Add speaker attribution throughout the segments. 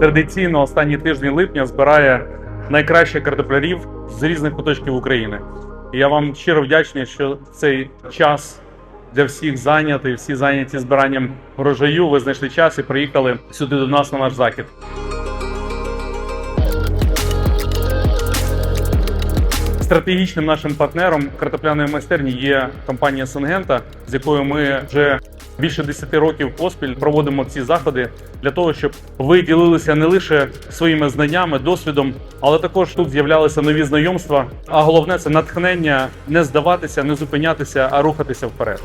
Speaker 1: традиційно останні тижні липня збирає найкращих картоплярів з різних куточків України. І я вам щиро вдячний, що цей час для всіх зайнятий, всі зайняті збиранням врожаю. Ви знайшли час і приїхали сюди до нас на наш захід. Стратегічним нашим партнером картопляної майстерні є компанія Сингента, з якою ми вже більше 10 років поспіль проводимо ці заходи для того, щоб ви ділилися не лише своїми знаннями, досвідом, але також тут з'являлися нові знайомства. А головне це натхнення не здаватися, не зупинятися, а рухатися вперед.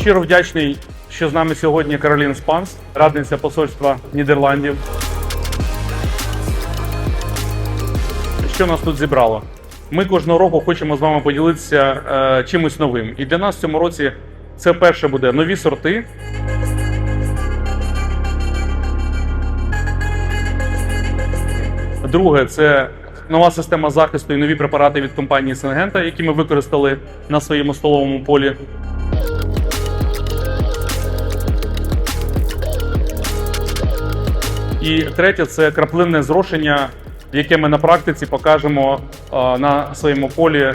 Speaker 1: Щиро вдячний, що з нами сьогодні Каролін Спанс, радниця посольства Нідерландів. Що нас тут зібрало. Ми кожного року хочемо з вами поділитися е, чимось новим. І для нас в цьому році це перше буде нові сорти. Друге, це нова система захисту і нові препарати від компанії Сингента, які ми використали на своєму столовому полі. І третє це краплинне зрошення, яке ми на практиці покажемо на своєму полі,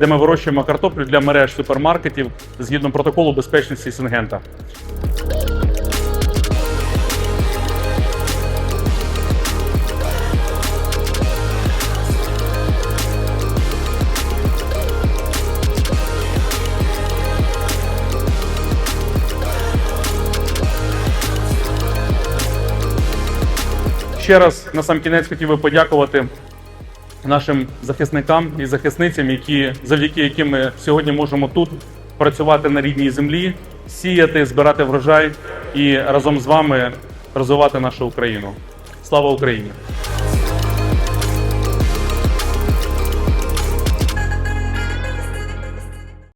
Speaker 1: де ми вирощуємо картоплю для мереж супермаркетів згідно протоколу безпечності Сингента. Ще раз на сам кінець хотів би подякувати нашим захисникам і захисницям, які завдяки яким ми сьогодні можемо тут працювати на рідній землі, сіяти, збирати врожай і разом з вами розвивати нашу Україну. Слава Україні!